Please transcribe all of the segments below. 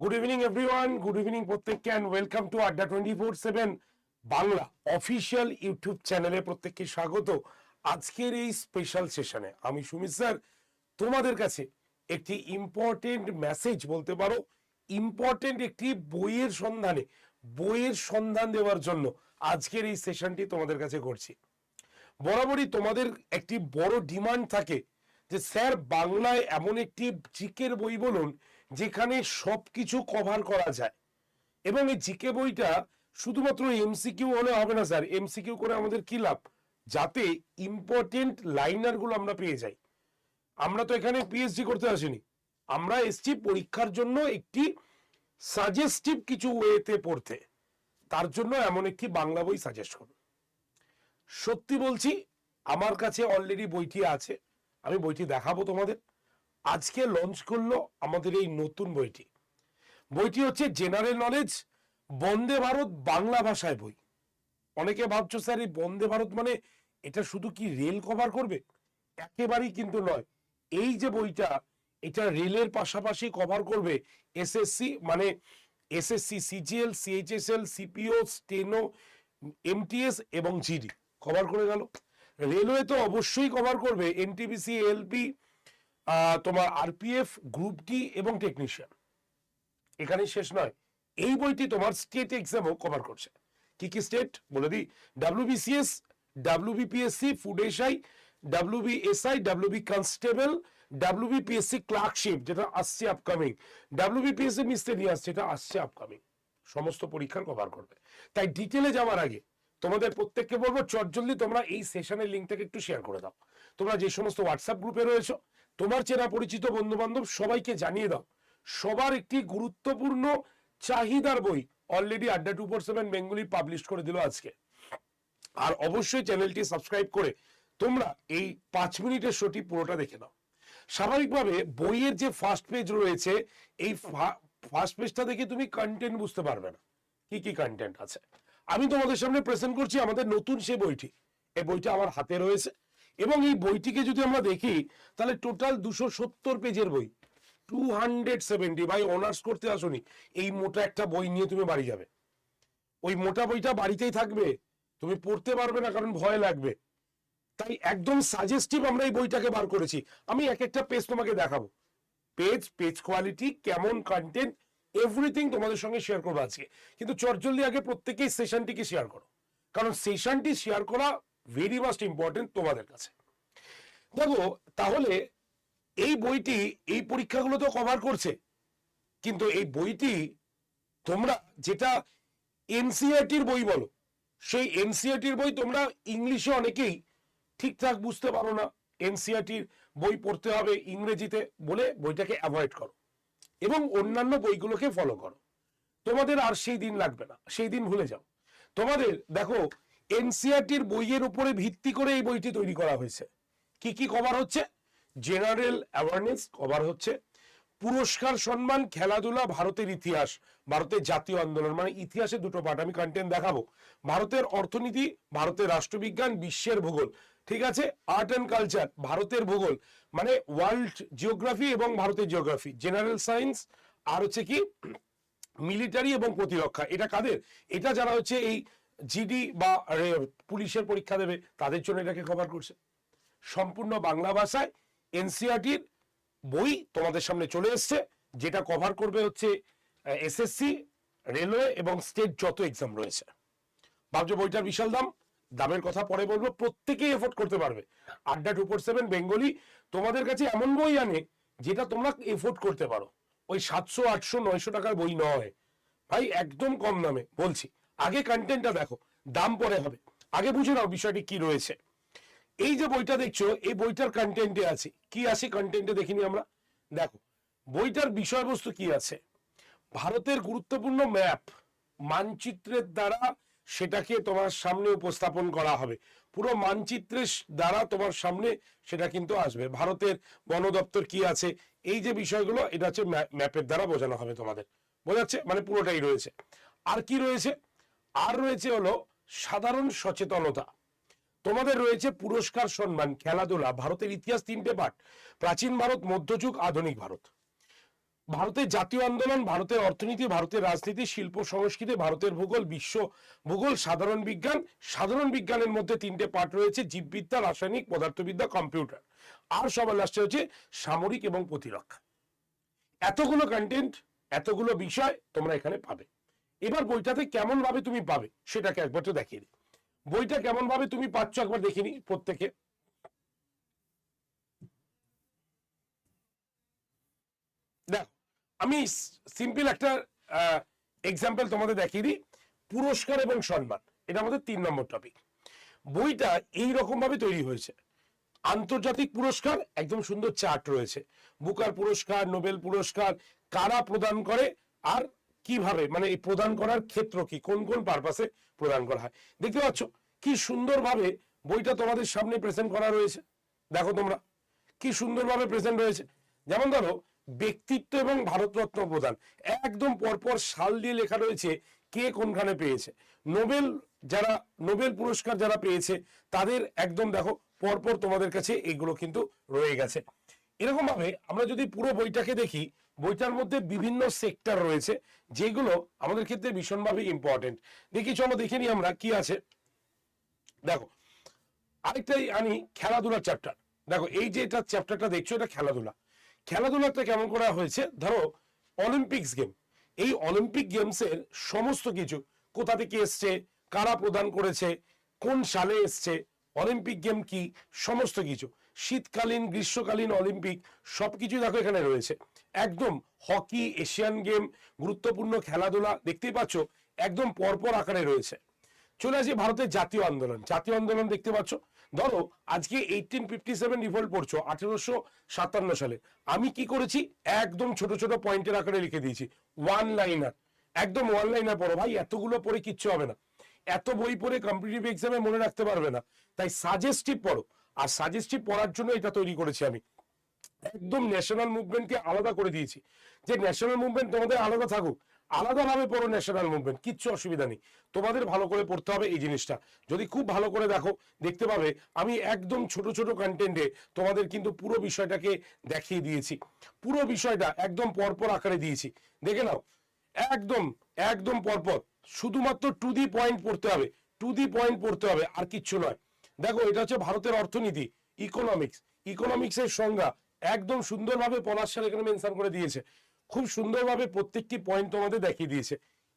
Good evening everyone good evening প্রত্যেককে and welcome to Adda twenty four seven Bangla official YouTube চ্যানেলে প্রত্যেককে স্বাগত। আজকের এই স্পেশাল সেশনে আমি সুমিত স্যার। তোমাদের কাছে একটি ইম্পর্টেন্ট মেসেজ বলতে পারো। ইম্পর্টেন্ট একটি বইয়ের সন্ধানে, বইয়ের সন্ধান দেওয়ার জন্য আজকের এই সেশনটি তোমাদের কাছে করছি। বরাবরই তোমাদের একটি বড় ডিমান্ড থাকে যে, স্যার, বাংলায় এমন একটি জিকের বই বলুন যেখানে সবকিছু কভার করা যায়। এবং এই জিকে বইটা শুধুমাত্র এমসিকিউ হলে হবে না স্যার। এমসিকিউ করে আমাদের কি লাভ? যাতে ইম্পর্টেন্ট লাইনারগুলো আমরা পেয়ে যাই। আমরা তো এখানে পিএইচডি করতে আসিনি। আমরা এসছি পরীক্ষার জন্য একটি সাজেস্টিভ কিছু ওয়েতে পড়তে। তার জন্য এমন একটি বাংলা বই সাজেস্ট করুন। সত্যি বলছি, আমার কাছে অলরেডি বইটি আছে। আমি বইটি দেখাবো তোমাদের। আজকে লঞ্চ করল আমাদের এই নতুন বইটি। বইটি হচ্ছে জেনারেল নলেজ বন্দে ভারত বাংলা ভাষায় বই। অনেকে ভাবছ স্যার, এই বন্দে ভারত মানে এটা শুধু কি রেল কভার করবে? একেবারেই কিন্তু নয়। এই যে বইটা, এটা রেলের পাশাপাশি কভার করবে এসএসসি মানে SSC CGL CHSL CPO steno MTS এবং জিডি কভার করে গেল। রেলওয়ে তো অবশ্যই কভার করবে এনটিবিসি এলপি তোমার আরপিএফ গ্রুপ ডি এবং টেকনিশিয়ান এখানেই শেষ নয়। এই বইটি তোমার স্টেট এক্সামও কভার করছে। কি কি স্টেট বলে দিই। WBCS WBPSC food SI WBSI WB constable WBPSC clerkship যেটা আসছে আপকামিং ডাব্লিউবিপিএসসি মিস্টেরিয়াস যেটা আসছে আপকামিং সমস্ত পরীক্ষার কভার করবে। তাই ডিটেলে যাওয়ার আগে তোমাদের প্রত্যেককে বলব, চটজলদি তোমরা এই সেশনের লিঙ্কটাকে একটু শেয়ার করে দাও। তোমরা যে সমস্ত হোয়াটসঅ্যাপ গ্রুপে রয়েছো তোমার চেনা পরিচিত বন্ধু বান্ধব সবাইকে জানিয়ে দাও। সবার একটি গুরুত্বপূর্ণ চাহিদার বই already Adda two four seven Bengali publish করে দিল আজকে। আর অবশ্যই চ্যানেলটি সাবস্ক্রাইব করে তোমরা এই পাঁচ মিনিটের শোটি পুরোটা দেখে নাও। স্বাভাবিকভাবে বইয়ের যে ফার্স্ট পেজ রয়েছে, এই ফার্স্ট পেজটা দেখে তুমি কন্টেন্ট বুঝতে পারবে না। কি কি কন্টেন্ট আছে? আমি তোমাদের সামনে প্রেজেন্ট করছি আমাদের নতুন সে বইটি। এই বইটা আমার হাতে রয়েছে। এবং এই বইটিকে যদি আমরা দেখি, তাহলে টোটাল দুশো সত্তর পেজের বই। টু হান্ড্রেড সেভেন্টি ভাই অনার্স করতে আসনি। এই মোটা একটা বই নিয়ে তুমি বাড়ি যাবে। ওই মোটা বইটা বাড়িতেই থাকবে। তুমি পড়তে পারবে না, কারণ ভয় লাগবে। তাই একদম সাজেস্টিভ আমরা এই বইটাকে বার করেছি। আমি এক একটা পেজ তোমাকে দেখাবো। পেজ পেজ কোয়ালিটি কেমন কন্টেন্ট এভরিথিং তোমাদের সঙ্গে শেয়ার করব আজকে। কিন্তু চটজলদি আগে প্রত্যেকেই সেশনটিকে শেয়ার করো। কারণ সেশনটি শেয়ার করা ভেরি মাস্ট ইম্পর্টেন্ট তোমাদের কাছে। দেখো, তাহলে এই বইটি, এই পরীক্ষাগুলো তো কভার করছে। কিন্তু এই বইটি তোমরা যেটা এনসিআরটির বই বলো, সেই এনসিআরটির বই তোমরা ইংলিশে অনেকেই ঠিকঠাক বুঝতে পারো না। এনসিআরটির বই পড়তে হবে ইংরেজিতে বলে বইটাকে অ্যাভয়েড করো এবং অন্যান্য বইগুলোকে ফলো করো। তোমাদের আর সেই দিন লাগবে না, সেই দিন ভুলে যাও। তোমাদের, দেখো এনসিআরটির বইয়ের উপরে ভিত্তি করে এই বইটি তৈরি করা হয়েছে। কি কি কভার হচ্ছে? জেনারেল অ্যাওয়ারনেস কভার হচ্ছে। পুরস্কার সম্মান, খেলাধুলা, ভারতের ইতিহাস, ভারতের জাতীয় আন্দোলন। মানে ইতিহাসে দুটো পার্ট আমি কন্টেন্ট দেখাবো। ভারতের অর্থনীতি, ভারতের রাষ্ট্রবিজ্ঞান, বিশ্বের ভূগোল। ঠিক আছে? আর্ট অ্যান্ড কালচার ভারতের ভূগোল। মানে ওয়ার্ল্ড জিওগ্রাফি এবং ভারতের জিওগ্রাফি জেনারেল সায়েন্স আর হচ্ছে কি মিলিটারি এবং প্রতিরক্ষা। এটা কাদের? এটা যারা হচ্ছে এই জিডি বা পুলিশের পরীক্ষা দেবে, তাদের জন্য এটাকে কভার করছে। সম্পূর্ণ বাংলা ভাষায় এনসিআরটির বই তোমাদের সামনে চলে এসছে, যেটা কভার করবে হচ্ছে এসএসসি রেলওয়ে এবং স্টেট যত এক্সাম রয়েছে। ভাবছ বইটার বিশাল দাম? দামের কথা পরে বলব, প্রত্যেকেই এফোর্ড করতে পারবে। আড্ডা টু ফোর সেভেন বেঙ্গলি তোমাদের কাছে এমন বই আনে, যেটা তোমরা এফোর্ড করতে পারো। ওই সাতশো, আটশো, নয়শো টাকার বই নয়। ভাই, একদম কম দামে, বলছি। আগে কন্টেন্টটা দেখো, দাম পরে হবে। আগে বুঝে নাও বিষয়টি কি রয়েছে। এই যে বইটা দেখছ, এই বইটার কন্টেন্টে আছে। কি আছে কন্টেন্টে দেখিনি আমরা? দেখো, বইটার বিষয়বস্তু কি আছে? ভারতের গুরুত্বপূর্ণ ম্যাপ মানচিত্রের দ্বারা সেটাকে তোমার সামনে উপস্থাপন করা হবে। পুরো মানচিত্রের দ্বারা তোমার সামনে সেটা কিন্তু আসবে। ভারতের বন দপ্তর কি আছে? এই যে বিষয়গুলো, এটা হচ্ছে ম্যাপের দ্বারা বোঝানো হবে তোমাদের। বোঝাচ্ছে? মানে পুরোটাই রয়েছে। আর কি রয়েছে? আর রয়েছে হলো সাধারণ সচেতনতা। তোমাদের রয়েছে পুরস্কার সম্মান, খেলাধুলা, ভারতের ইতিহাস তিনটে পাঠ, প্রাচীন ভারত, মধ্যযুগ, আধুনিক ভারত। ভারতের জাতীয় আন্দোলন, ভারতের অর্থনীতি, ভারতের রাজনীতি, শিল্প, সংস্কৃতি, ভারতের ভূগোল, বিশ্ব ভূগোল, সাধারণ বিজ্ঞান, সাধারণ বিজ্ঞানের মধ্যে তিনটে পার্ট রয়েছে, জীববিদ্যা, রাসায়নিক পদার্থবিদ্যা, কম্পিউটার। আর সবার লাস্টে হচ্ছে সামরিক এবং প্রতিরক্ষা। এতগুলো কন্টেন্ট এতগুলো বিষয় তোমরা এখানে পাবে। এবার বইটাতে কেমন ভাবে তুমি পাবে সেটাকে একবার তো দেখিয়ে বইটা কেমন ভাবে তুমি পাচ্ছ একবার দেখিনি প্রত্যেকে। দেখো, আমি সিম্পল একটা এক্সাম্পল তোমাদের দেখিয়ে দিই। পুরস্কার এবং সম্মান, এটা আমাদের তিন নম্বর টপিক বইটা এই রকম ভাবে তৈরি হয়েছে। আন্তর্জাতিক পুরস্কার, একদম সুন্দর চার্ট রয়েছে। বুকার পুরস্কার, নোবেল পুরস্কার, কারা প্রদান করে, আর কীভাবে? মানে এই প্রদান করার ক্ষেত্র কি? কোন কোন পারপাসে প্রদান করা হয়? দেখতে পাচ্ছ, কি সুন্দরভাবে বইটা তোমাদের সামনে প্রেজেন্ট করা রয়েছে। দেখো তোমরা, কি সুন্দরভাবে প্রেজেন্ট রয়েছে। যেমন ধরো, ব্যক্তিত্ব এবং ভারতরত্ন প্রদান। একদম পরপর সাল দিয়ে লেখা রয়েছে, কে কোনখানে পেয়েছে। নোবেল যারা, নোবেল পুরস্কার যারা পেয়েছে, তাদের একদম দেখো, পরপর তোমাদের কাছে এগুলো কিন্তু রয়ে গেছে। এরকম ভাবে আমরা যদি পুরো বইটাকে দেখি বইটার মধ্যে বিভিন্ন সেক্টর রয়েছে, যেগুলো আমাদের ক্ষেত্রে ভীষণভাবে ইম্পর্টেন্ট দেখি, চলো দেখে নিই আমরা কি আছে। দেখো, আরেকটাই আনি খেলাধুলার চ্যাপ্টার দেখো, এই যে এটা চ্যাপ্টারটা দেখছ, এটা খেলাধুলা। খেলাধুলাটা কেমন করা হয়েছে? ধরো অলিম্পিক্স গেম এই অলিম্পিক গেমসের সমস্ত কিছু, কোথা থেকে এসছে, কারা প্রদান করেছে, কোন সালে এসছে অলিম্পিক গেম কি, সমস্ত কিছু। শীতকালীন, গ্রীষ্মকালীন অলিম্পিক সব সবকিছু দেখো এখানে রয়েছে। একদম হকি, এশিয়ান গেম, গুরুত্বপূর্ণ খেলাধুলা, দেখতেই পাচ্ছ, একদম পরপর আকারে রয়েছে। চলে আসি ভারতের জাতীয় আন্দোলন। জাতীয় আন্দোলন দেখতে পাচ্ছ। ধরো, আজকে এইটিন ফিফটি সেভেন রিভোল্ট পড়ছো, আঠেরোশো সাতান্ন সালে। আমি কি করেছি? একদম ছোট ছোট পয়েন্টের আকারে লিখে দিয়েছি। ওয়ান লাইনার একদম ওয়ান লাইনার পড়ো। ভাই, এতগুলো পড়ে কিচ্ছু হবে না। এত বই পড়ে কম্পিটিটিভ এক্সামে মনে রাখতে পারবে না। তাই সাজেস্টিভ পড়ো। আর সাজেস্টিভ পড়ার জন্য এটা তৈরি করেছি আমি। একদম ন্যাশনাল মুভমেন্টকে আলাদা করে দিয়েছি। যে ন্যাশনাল মুভমেন্ট তোমাদের আলাদা থাকুক, আলাদাভাবে পড়ো ন্যাশনাল মুভমেন্ট কিচ্ছু অসুবিধা নেই। তোমাদের ভালো করে পড়তে হবে এই জিনিসটা। যদি খুব ভালো করে দেখো, দেখতে পাবে, আমি একদম ছোট ছোট কন্টেন্টে তোমাদের কিন্তু পুরো বিষয়টাকে দেখিয়ে দিয়েছি। পুরো বিষয়টা একদম পরপর আকারে দিয়েছি। দেখে নাও, একদম একদম পরপর। শুধুমাত্র টু দি পয়েন্ট পড়তে হবে টু দি পয়েন্ট পড়তে হবে, আর কিচ্ছু নয়। দেখো, এটা হচ্ছে ভারতের অর্থনীতি ইকোনমিক্স ইকোনমিক্সের সংজ্ঞা একদম সুন্দরভাবে পলাশ সাল এখানে মেনশন করে দিয়েছে। খুব সুন্দরভাবে প্রত্যেকটি পয়েন্ট তোমাদের দেখিয়ে দিয়েছে।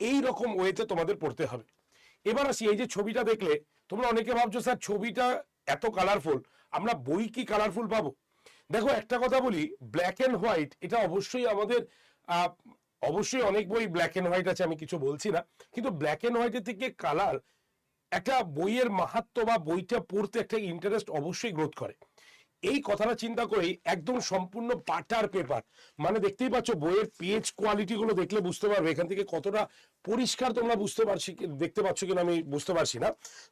এই রকম ওয়েতে তোমাদের পড়তে হবে। এবার আসি, এই যে ছবিটা দেখলে, তোমরা অনেকে ভাবছ, স্যার, ছবিটা এত কালারফুল আমরা বই কি কালারফুল পাবো? দেখো, একটা কথা বলি ব্ল্যাক অ্যান্ড হোয়াইট এটা অবশ্যই আমাদের অবশ্যই অনেক বই ব্ল্যাক অ্যান্ড হোয়াইট আছে, আমি কিছু বলছি না। কিন্তু ব্ল্যাক অ্যান্ড হোয়াইটের থেকে কালার একটা বইয়ের মাহাত্ম বা বইটা পড়তে একটা ইন্টারেস্ট অবশ্যই গ্রোথ করে। এই কথাটা চিন্তা করেই একদম সম্পূর্ণ পাটার পেপার। মানে দেখতেই পাচ্ছ, বইয়ের পেজ কোয়ালিটি গুলো দেখলে বুঝতে পারবে, এখান থেকে কতটা পরিষ্কার তোমরা বুঝতে পারছি, দেখতে পাচ্ছ কিনা আমি বুঝতে পারছি না।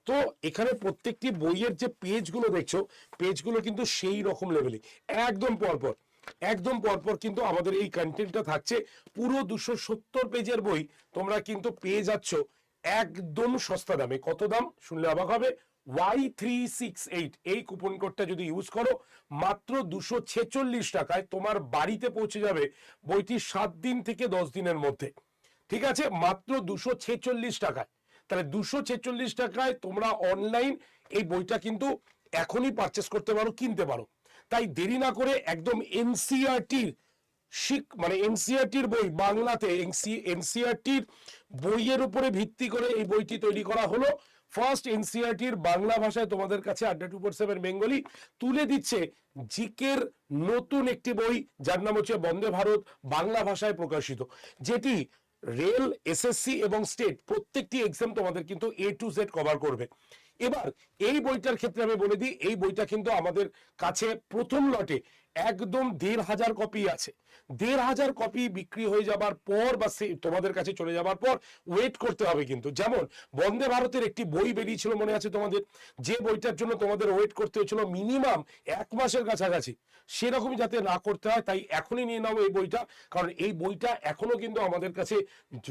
তো এখানে প্রত্যেকটি বইয়ের যে পেজগুলো দেখছ পেজগুলো কিন্তু সেই রকম লেভেলে একদম পরপর একদম পরপর কিন্তু আমাদের এই কন্টেন্টটা থাকছে। পুরো দুশো সত্তর পেজের বই তোমরা কিন্তু পেয়ে যাচ্ছ একদম সস্তা দামে। কত দাম? শুনলে অবাক হবে। ওয়াই থ্রি সিক্স এইট এই কুপন কোডটা যদি ইউজ করো, মাত্র দুশো ছেচল্লিশ টাকায় তোমার বাড়িতে পৌঁছে যাবে বইটি সাত দিন থেকে দশ দিনের মধ্যে। ঠিক আছে? মাত্র দুশো ছেচল্লিশ টাকায়। তাহলে দুশো ছেচল্লিশ টাকায় তোমরা অনলাইন এই বইটা কিন্তু এখনই পারচেস করতে পারো, কিনতে পারো। তাই দেরি না করে একদম এনসিআরটির শিখ মানে এনসিআরটির বই বাংলাতে এনসিআরটির বইয়ের উপরে ভিত্তি করে এই বইটি তৈরি করা হলো। ফার্স্ট এনসিআরটির বাংলা ভাষায় তোমাদের কাছে আড্ডা টু ফোর সেভেন বেঙ্গলি তুলে দিচ্ছে জিকের নতুন একটি বই, যার নাম হচ্ছে বন্দে ভারত, বাংলা ভাষায় প্রকাশিত, যেটি রেল এসএসসি এবং স্টেট প্রত্যেকটি এক্সাম তোমাদের কিন্তু এ টু জেড কভার করবে। এবার এই বইটার ক্ষেত্রে আমি বলে দিই, এই বইটা কিন্তু আমাদের কাছে প্রথম লটে। একদম দেড় হাজার কপি আছে। দেড় হাজার কপি বিক্রি হয়ে যাবার পর বা তোমাদের কাছে চলে যাবার পর ওয়েট করতে হবে কিন্তু। যেমন, বন্দে ভারতের একটি বই বেরিয়েছিল মনে আছে তোমাদের? যে বইটার জন্য তোমাদের ওয়েট করতে হয়েছিল মিনিমাম এক মাসের কাছাকাছি। সেরকমই যাতে না করতে হয়, তাই এখনই নিয়ে নাও এই বইটা। কারণ এই বইটা এখনও কিন্তু আমাদের কাছে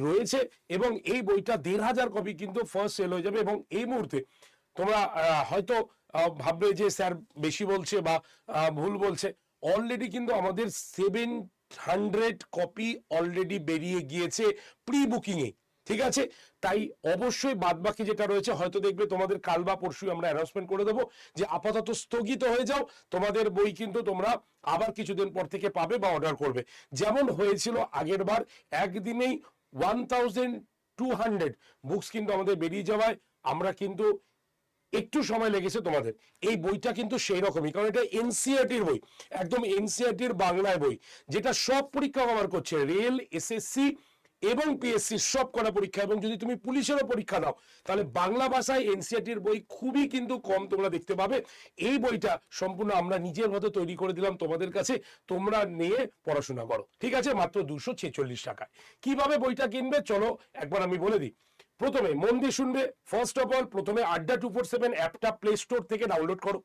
রয়েছে এবং এই বইটা দেড় হাজার কপি কিন্তু ফার্স্ট সেল হয়ে যাবে এবং এই মুহূর্তে তোমরা হয়তো ভাববে যে স্যার বেশি বলছে বা ভুল বলছে। অলরেডি কিন্তু আমাদের সেভেন হান্ড্রেড কপি অলরেডি বেরিয়ে গিয়েছে প্রি বুকিং এ, ঠিক আছে? তাই অবশ্যই বাদ বাকি যেটা রয়েছে, হয়তো দেখবে তোমাদের কাল বা পরশু আমরা অ্যানাউন্সমেন্ট করে দেবো যে আপাতত স্থগিত হয়ে যাও, তোমাদের বই কিন্তু তোমরা আবার কিছুদিন পর থেকে পাবে বা অর্ডার করবে। যেমন হয়েছিল আগের বার, একদিনেই one thousand two hundred books কিন্তু আমাদের বেরিয়ে যাওয়ায়, আমরা কিন্তু একটু সময় লেগেছে তোমাদের। এই বইটা কিন্তু সেই রকমই কারণ এটা এনসিআরটির বই, একদম এনসিআরটির বাংলায় বই, যেটা সব পরীক্ষা কভার করছে, রেল এসএসসি এবং পিএসসি সব করা পরীক্ষা, এবং যদি তুমি পুলিশেরও পরীক্ষা দাও, তাহলে বাংলা ভাষায় এনসিআরটির বই খুবই কিন্তু কম তোমরা দেখতে পাবে। এই বইটা সম্পূর্ণ আমরা নিজের মতো তৈরি করে দিলাম তোমাদের কাছে, তোমরা নিয়ে পড়াশোনা করো। ঠিক আছে? মাত্র দুশো ছেচল্লিশ টাকায়। কীভাবে বইটা কিনবে? চলো একবার আমি বলে দিই। প্রথমে, মন দিয়ে শুনবে। ফার্স্ট অফ অল প্রথমে আড্ডা টু ফোর সেভেন অ্যাপটা প্লে স্টোর থেকে ডাউনলোড করো।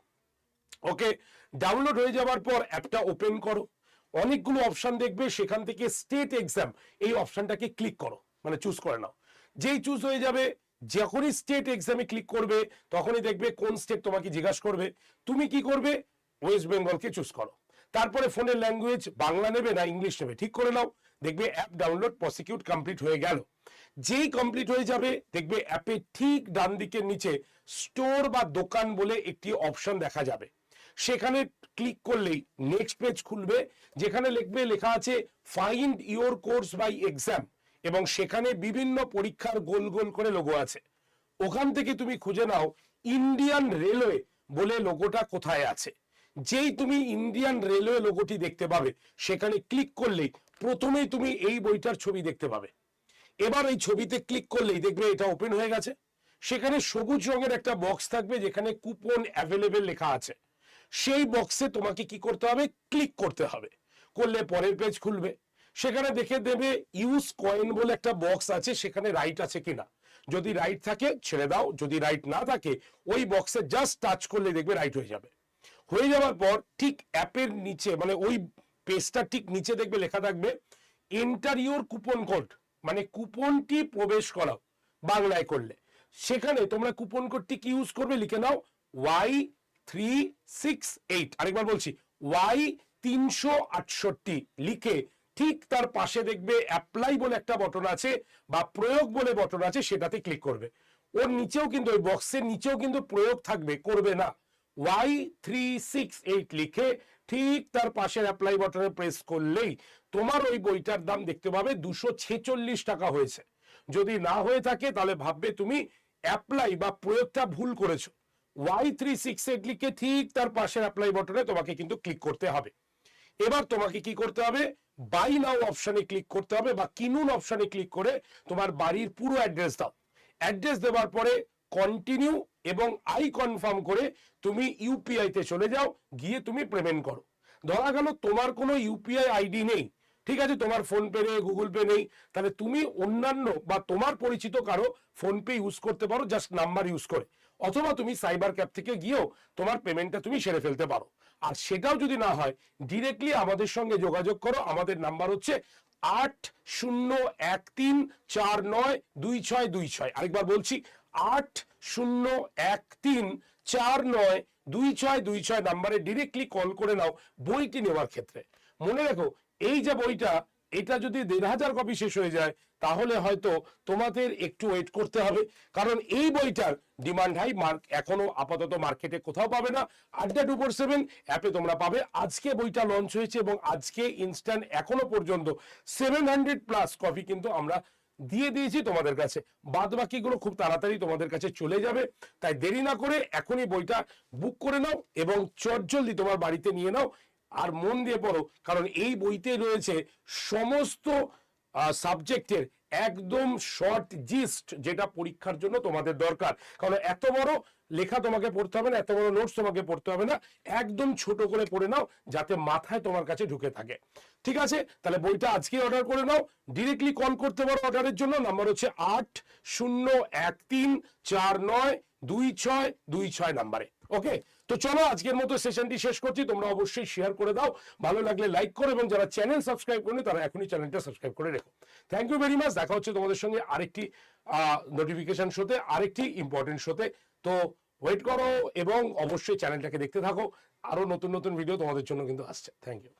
ওকে ডাউনলোড হয়ে যাওয়ার পর অ্যাপটা ওপেন করো। অনেকগুলো অপশান দেখবে, সেখান থেকে স্টেট এক্সাম এই অপশনটাকে ক্লিক করো। মানে চুজ করে নাও। যেই চুজ হয়ে যাবে, যখনই স্টেট এক্সামে ক্লিক করবে, তখনই দেখবে কোন স্টেট তোমাকে জিজ্ঞাসা করবে। তুমি কি করবে? ওয়েস্ট বেঙ্গলকে চুজ করো। তারপরে ফোনের ল্যাঙ্গুয়েজ বাংলা নেবে না ইংলিশ নেবে। ঠিক করে নাও। দেখবে অ্যাপ ডাউনলোড প্রসিকিউট কমপ্লিট হয়ে গেল। যেই কমপ্লিট হয়ে যাবে, দেখবে অ্যাপে ঠিক ডান দিকের নিচে স্টোর বা দোকান বলে একটি অপশন দেখা যাবে। সেখানে ক্লিক করলেই নেক্সট পেজ খুলবে, যেখানে লিখবে, লেখা আছে find your course by exam এবং সেখানে বিভিন্ন পরীক্ষার গোল গোল করে লোগো আছে। ওখান থেকে তুমি খুঁজে নাও ইন্ডিয়ান রেলওয়ে বলে লোগোটা কোথায় আছে। যেই তুমি ইন্ডিয়ান রেলওয়ে লোগোটি দেখতে পাবে, সেখানে ক্লিক করলেই প্রথমেই তুমি এই বইটার ছবি দেখতে পাবে। এবার এই ছবিতে ক্লিক করলেই দেখবে এটা ওপেন হয়ে গেছে। সেখানে সবুজ রঙের একটা বক্স থাকবে যেখানে কুপন অ্যাভেলেবেল লেখা আছে। সেই বক্সে তোমাকে কি করতে হবে? ক্লিক করতে হবে। করলে পরের পেজ খুলবে। সেখানে দেখে দেবে ইউজ কয়েন বলে একটা বক্স আছে, সেখানে রাইট আছে কিনা। যদি রাইট থাকে, ছেড়ে দাও। যদি রাইট না থাকে, ওই বক্সে জাস্ট টাচ করলে দেখবে রাইট হয়ে যাবে। হয়ে যাওয়ার পর ঠিক অ্যাপের নিচে মানে ওই পেজটা ঠিক নিচে দেখবে লেখা থাকবে এন্টার ইউর কুপন কোড মানে কুপনটি প্রবেশ করাও, বাংলায় করলে। সেখানে তোমরা কুপন কোডটি কি ইউজ করবে লিখে নাও ওয়াই থ্রি সিক্স এইট আরেকবার বলছি ওয়াই তিনশো আটষট্টি লিখে ঠিক তার পাশে দেখবে অ্যাপ্লাই বলে একটা বটন আছে বা প্রয়োগ বলে বটন আছে, সেটাতে ক্লিক করবে। ওর নিচেও কিন্তু, ওই বক্সের নিচেও কিন্তু প্রয়োগ থাকবে, করবে না। ওয়াই থ্রি সিক্স এইট লিখে ঠিক তার পাশের অ্যাপ্লাই বটনে প্রেস করলেই তোমার ওই বইটার দাম দেখতে পাবে দুশো ছেচল্লিশ টাকা হয়েছে। যদি না হয়ে থাকে তাহলে ভাববে তুমি অ্যাপ্লাই বা প্রয়োগটা ভুল করেছ। ওয়াই থ্রি সিক্স এইট লিখে ঠিক তার পাশের অ্যাপ্লাই বটনে তোমাকে কিন্তু ক্লিক করতে হবে। এবার তোমাকে কি করতে হবে? বাই নাও অপশনে ক্লিক করতে হবে বা কিনুন অপশনে ক্লিক করে তোমার বাড়ির পুরো অ্যাড্রেস দাও। অ্যাড্রেস দেওয়ার পরে কন্টিনিউ এবং আই কনফার্ম করে তুমি ইউপিআই তে চলে যাও, গিয়ে তুমি পেমেন্ট করো। ধরা গেল তোমার কোনো ইউপিআই আইডি নেই। ঠিক আছে, তোমার ফোন পে নেই গুগল পে নেই। তাহলে তুমি অন্যান্য বা তোমার পরিচিত কারও ফোন পে ইউজ করতে পারো জাস্ট নাম্বার ইউজ করে। অথবা তুমি সাইবার ক্যাব থেকে গিয়েও তোমার পেমেন্টটা তুমি সেরে ফেলতে পারো। আর সেটাও যদি না হয় ডিরেক্টলি আমাদের সঙ্গে যোগাযোগ করো। আমাদের নাম্বার হচ্ছে আট শূন্য এক তিন চার নয় দুই ছয় দুই ছয়। আরেকবার বলছি, আট শূন্য এক তিন চার নয় দুই ছয় দুই ছয় নাম্বারে ডিরেক্টলি কল করে নাও বইটি নেওয়ার ক্ষেত্রে। মনে রেখো, এই যে বইটা, এটা যদি দেড় হাজার কপি শেষ হয়ে যায়, তাহলে হয়তো তোমাদের একটু ওয়েট করতে হবে, কারণ এই বইটার ডিমান্ড হাই মার্ক এখনও আপাতত মার্কেটে কোথাও পাবে না। আড্ডা টু ফোর সেভেন অ্যাপে তোমরা পাবে। আজকে বইটা লঞ্চ হয়েছে এবং আজকে ইনস্ট্যান্ট এখনও পর্যন্ত সেভেন হান্ড্রেড প্লাস কপি কিন্তু আমরা দিয়ে দিয়েছি তোমাদের কাছে। বাদ বাকিগুলো খুব তাড়াতাড়ি তোমাদের কাছে চলে যাবে। তাই দেরি না করে এখনই বইটা বুক করে নাও এবং চটজলদি তোমার বাড়িতে নিয়ে নাও আর মন দিয়ে পড়ো, কারণ এই বইতে রয়েছে সমস্ত সাবজেক্টের একদম শর্ট জিস্ট যেটা পরীক্ষার জন্য তোমাদের দরকার। কারণ এত বড় লেখা তোমাকে পড়তে হবে না, এত বড় নোটস তোমাকে পড়তে হবে না, একদম ছোট করে পড়ে নাও যাতে মাথায় তোমার কাছে ঢুকে থাকে। ঠিক আছে? তাহলে বইটা আজকে অর্ডার করে নাও। ডিরেক্টলি কল করতে পারো অর্ডারের জন্য। নাম্বার হচ্ছে আট শূন্য এক তিন চার নয় দুই ছয় দুই ছয় নাম্বারে ওকে তো চলো আজকের মতো সেশনটি শেষ করছি। তোমরা অবশ্যই শেয়ার করে দাও। ভালো লাগলে লাইক করো এবং যারা চ্যানেল সাবস্ক্রাইব করেনি, তারা এখনই চ্যানেলটা সাবস্ক্রাইব করে রেখো। থ্যাংক ইউ ভেরি মাচ দেখা হচ্ছে তোমাদের সঙ্গে আরেকটি নোটিফিকেশন শোতে আরেকটি ইম্পর্টেন্ট শোতে তো ওয়েট করো এবং অবশ্যই চ্যানেলটাকে দেখতে থাকো। আরও নতুন নতুন ভিডিও তোমাদের জন্য কিন্তু আসছে। Thank you